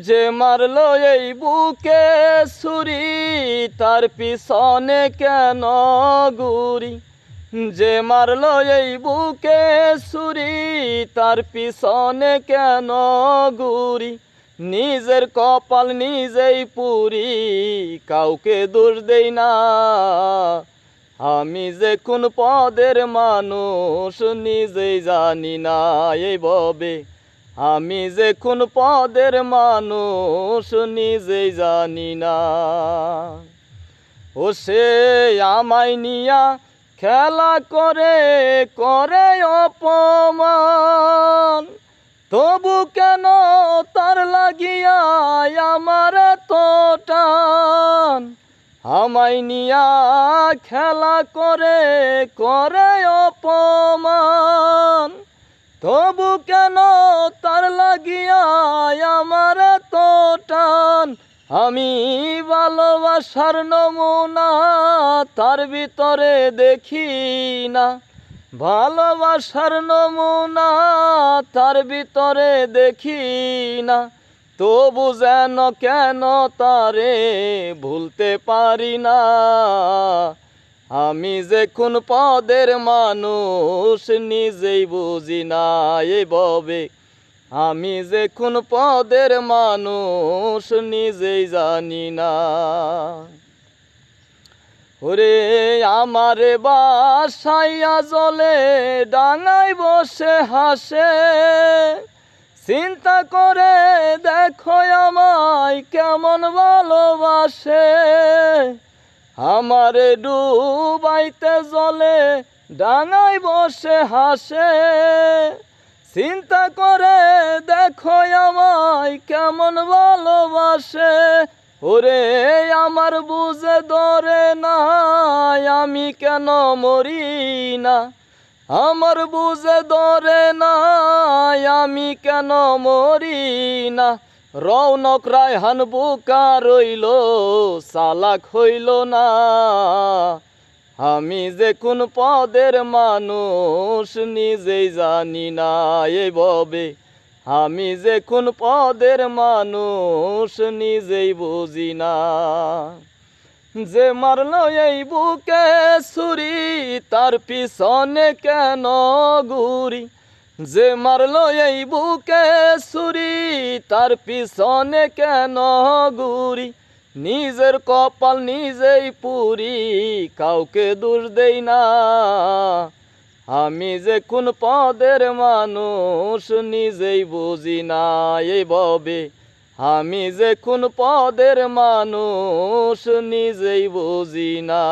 যে মারলো এই বুকে ছুরি, তার পিছনে কেন গুরি যে মারলো এই বুকে ছুরি, তার পিছনে কেন গুরি নিজের কপাল নিজেই পুরি, কাউকে দোষ দেই না। আমি যে কোন পদের মানুষ, নিজেই জানি না এই ববে আমি যে কোন পদের মানুষ নিজেই জানি না। ও সে আমায় নিয়া খেলা করে করে অপমান। তবু কেন তার লাগিয়া আমার তো টান? আমায় নিয়া খেলা করে করে অপমান। তবু কেন আমি ভালোবাসার নমুনা, তার ভিতরে দেখি না। ভালোবাসার নমুনা, তার ভিতরে দেখি না। তবু যেন কেন তারে ভুলতে পারি না। আমি যে কোন পদের মানুষ, নিজেই বুঝি না এ ববে আমি যে কোন পদের মানুষ নিজেই জানি না। ওরে, আমার বাসাইয়া জলে ডাঙায় বসে হাসে। চিন্তা করে দেখো আমায় কেমন ভালোবাসে। আমার ডুবাইতে জলে ডাঙায় বসে হাসে। চিন্তা করে দেখো আমায় কেমন ভালোবাসে। ওরে, আমার বুঝে ধরে না, আমি কেন মরি না? আমার বুঝে ধরে না, আমি কেন মরি না? রৌনক রায়হান বুকা রইল সালাক হইল না। আমি যে কোন পদের মানুষ নিজেই জানি না এই ববে। আমি যে কোন পদের মানুষ নিজেই বুঝি না। যে মারলো এই বুকে ছুরি, তার পিছনে কেন গুরি যে মারলো এই বুকে ছুরি, তার পিছনে কেন গুরি নিজের কপাল নিজেই পুরি, কাউকে দোষ দেই না। আমি যে কোন পদের মানুষ নিজেই বুঝি না এই ববে। আমি যে কোন পদের মানুষ নিজেই বুঝি না।